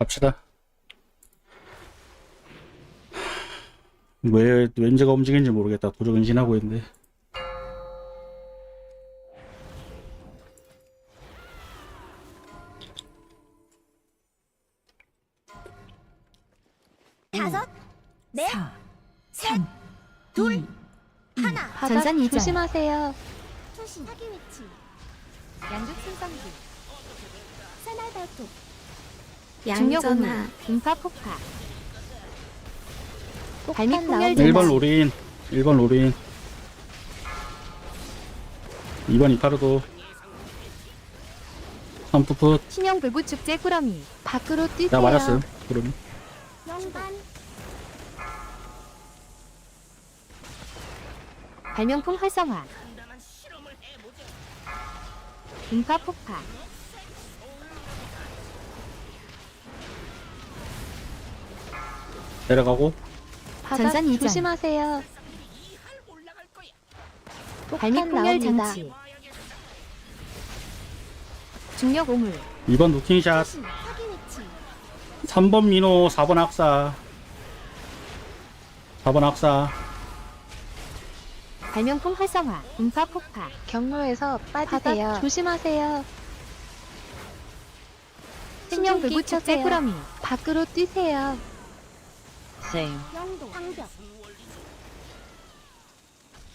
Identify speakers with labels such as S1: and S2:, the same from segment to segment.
S1: 갑시다. 왜 왠지가 움직이는지 모르겠다. 도적 은신하고 있는데.
S2: 다섯, 넷,
S3: 4,
S2: 셋,
S3: 3,
S2: 둘,
S3: 2,
S2: 하나.
S3: 바닥
S4: 전산 이전.
S3: 조심하세요.
S2: 투신 사기 위치.
S4: 양극
S2: 새날 발톱.
S4: 중력 오물
S3: 양전하
S4: 음파 폭파
S3: 발밑 공열
S4: 나오는
S1: 1번 로린, 1번 로린. 2번 이파르도. 3푸풋.
S4: 신형 불부 축제 꾸러미
S3: 밖으로 뛰세요.
S1: 나 맞았어요. 그럼.
S4: 발명품 활성화 음파 폭파
S1: 내려가고.
S3: 바닥
S4: 전산 이전.
S3: 조심하세요.
S4: 발밑
S3: 폭탄
S4: 공열
S3: 나옵니다.
S4: 장치 중력 오물
S1: 2번 루킹샷.
S2: 투신 사기 위치.
S1: 3번 민호, 4번 악사. 4번 악사.
S4: 발명품 활성화 음파 폭파
S3: 경로에서 빠지세요. 바닥 조심하세요.
S4: 신형 불부 축제
S3: 켜세요.
S4: 꾸러미
S3: 밖으로 뛰세요.
S2: 영도. 방벽.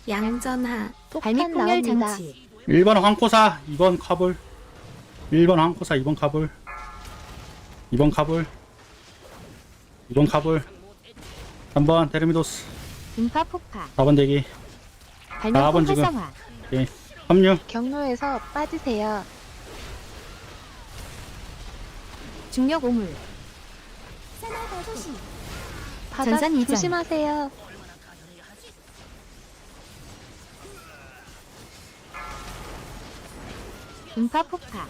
S3: 양전하
S4: 발밑
S3: 폭탄 나옵니다.
S4: 장치
S1: 1번 황코사, 2번 카불. 1번 황코사, 2번 카불. 2번 카불. 2번 카불. 3번 테르미도스.
S4: 음파 폭파
S1: 4번 대기.
S4: 발명품
S1: 4번 지금.
S4: 활성화
S1: 예. 합류.
S3: 경로에서 빠지세요.
S4: 중력 오물
S2: 새날. 투신.
S3: 바닥
S4: 전산 이전.
S3: 조심하세요.
S4: 음파 폭파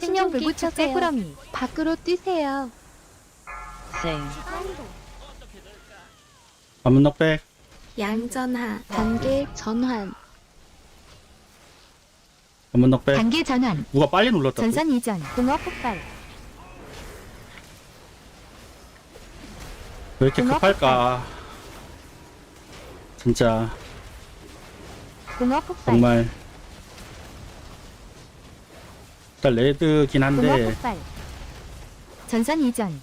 S4: 신형 불부 축제
S3: 켜세요.
S4: 꾸러미
S3: 밖으로 뛰세요.
S2: 영도.
S1: 관문 넉백.
S3: 양전하 단계 전환
S1: 관문 넉백.
S4: 단계 전환
S1: 누가 빨리 눌렀다.
S4: 전선 이전 공업 폭발
S1: 왜 이렇게 급할까? 진짜.
S4: 폭발
S1: 정말. 일단 레드긴 한데.
S4: 폭발 전선 이전.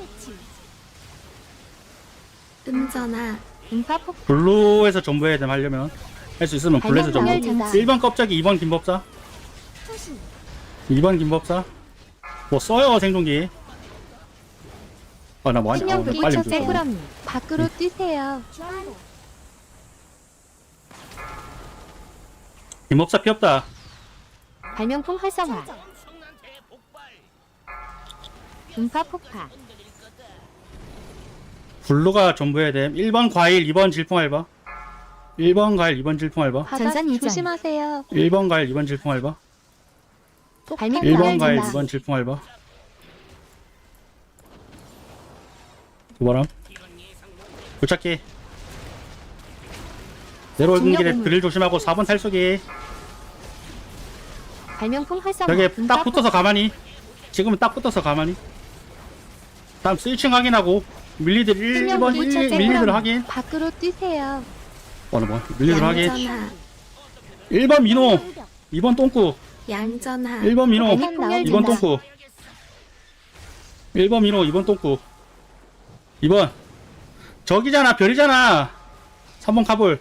S2: 위치.
S3: 음전하.
S4: 음파 폭발
S1: 블루에서 전부 해야 됨 하려면. 할 수 있으면 블루에서 전부.
S4: 발명
S3: 나옵니다.
S1: 1번 껍데기 2번 김법사. 2번 김법사? 뭐 써요 생존기. 아나 뭐하냐?
S4: 신형
S1: 어,
S4: 불부
S1: 빨리
S4: 축제
S1: 좀
S4: 꾸러미
S3: 밖으로 뛰세요.
S1: 김법사 피없다.
S4: 발명품 활성화. 음파 폭파.
S1: 블루가 전부해야 됨 1번 과일 2번 질풍 알바. 1번 과일 2번 질풍 알바.
S3: 바닥
S4: 전산 이전.
S3: 조심하세요.
S1: 1번 과일 2번 질풍 알바
S4: 발밑
S1: 1번
S4: 공열
S1: 과일
S4: 장치
S1: 2번 질풍 알바. 도바람 도착기 내려올
S4: 중력
S1: 공길에
S4: 우물.
S1: 그릴 조심하고 4번 탈속이
S4: 발명품 음파
S1: 딱 붙어서 가만히. 지금은 딱 붙어서 가만히. 다음 스위칭 확인하고 밀리들 1번
S4: 신형
S1: 1,
S4: 기차
S1: 밀리들. 확인.
S3: 밖으로 뛰세요.
S1: 어느 뭐 밀리들 확인.
S3: 양전하.
S1: 1번 민호.
S2: 방벽.
S1: 2번 똥꾸
S3: 양전하
S1: 1번 민호.
S4: 발밑 공열
S1: 2번
S4: 장치
S1: 똥꾸. 1번 민호 2번 똥꾸. 2번. 저기잖아 별이잖아. 3번 카불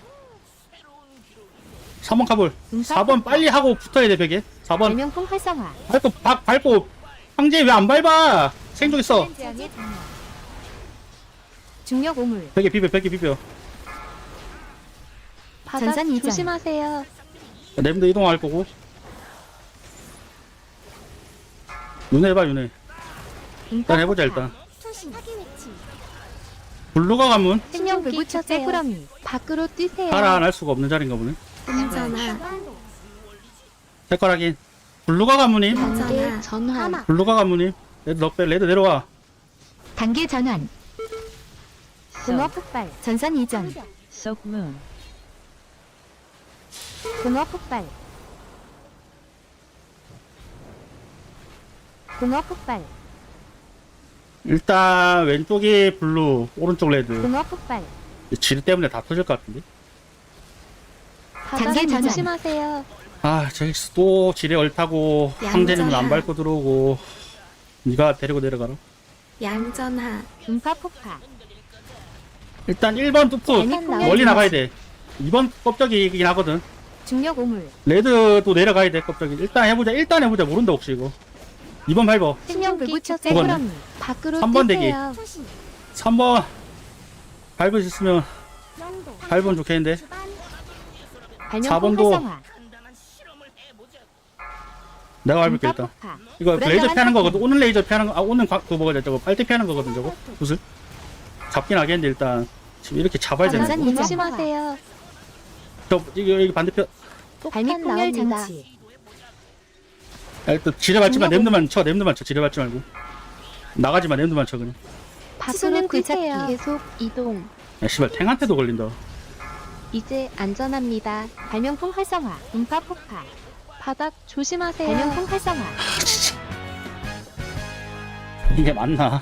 S1: 3번 카불
S4: 음파
S1: 4번
S4: 폭파.
S1: 빨리 하고 붙어야 돼 벽에 4번.
S4: 발명품 활성화.
S1: 밟고 박 밟고. 황제 왜 안 밟아? 생존 있어.
S4: 제한의 장면 중력 오물.
S1: 벽에 비벼 벽에 비벼.
S3: 바닥
S4: 전산 이전.
S3: 조심하세요.
S1: 내분도 이동할 거고 윤회 해봐 윤회 일단 해보자. 일단
S2: 투신. 사기 위치.
S1: 블루가 가면
S4: 신형 불부 축제
S3: 켜세요.
S4: 꾸러미
S3: 밖으로 뛰세요.
S1: 살아날 수가 없는 자리인가 보네
S2: 주안도.
S1: 색깔하긴 블루가 가문님
S3: 단계 전환.
S1: 블루가 가문님 레드 넉배 레드 내려와
S4: 단계 전환 공업 폭발 전선 이전
S5: Moon.
S4: 공허 폭발 공허 폭발.
S1: 일단 왼쪽이 블루 오른쪽 레드.
S4: 공허 폭발.
S1: 질 때문에 다 터질 것 같은데?
S3: 바닥
S4: 단계 전환.
S3: 조심하세요.
S1: 아 저기 또 지뢰 얼타고. 황제님은 안 밟고 들어오고 네가 데리고 내려가라.
S3: 양전하.
S4: 음파 폭파
S1: 일단 1번 뚜프
S4: 발밑
S3: 나와.
S1: 멀리 나가야 돼. 2번 껍데기이긴 하거든.
S4: 중력 오물.
S1: 레드도 내려가야 돼 껍데기 일단 해보자 일단 해보자. 모른다 혹시 이거 2번 밟어
S3: 번에.
S4: 쇠구렁이
S3: 밖으로
S1: 삼번 대기.
S3: 뛰세요.
S2: 초신
S1: 3번 밟을 수 있으면
S2: 영도
S1: 밟으면 좋겠는데
S4: 발명품
S1: 사번도
S4: 활성화
S1: 내가 밟을게 일단
S4: 폭파
S1: 이거 레이저 피하는. 거거든 오늘 레이저 피하는 거 아 오늘 과- 그거 뭐가 저거 빨대 피하는 거거든 저거 무슨 잡긴 하겠는데 일단 지금 이렇게 잡아야 되는
S4: 전산
S1: 거.
S3: 조심하세요.
S1: 저 이거 여기 반대편
S4: 발밑 폭렬
S3: 나옵니다.
S4: 장치
S1: 야, 일단 지뢰 밟지마
S4: 중력
S1: 냄새만 쳐 냄새만 쳐 지뢰 밟지 말고 나가지마 냄새만 쳐 그냥
S3: 밖으로
S4: 치솟는
S3: 뛰세요.
S4: 굴착기.
S3: 계속 이동.
S1: 야 씨발 탱한테도 걸린다
S3: 이제 안전합니다.
S4: 발명품 활성화 음파 폭파
S3: 바닥 조심하세요.
S4: 발명품 활성화
S1: 이게 맞나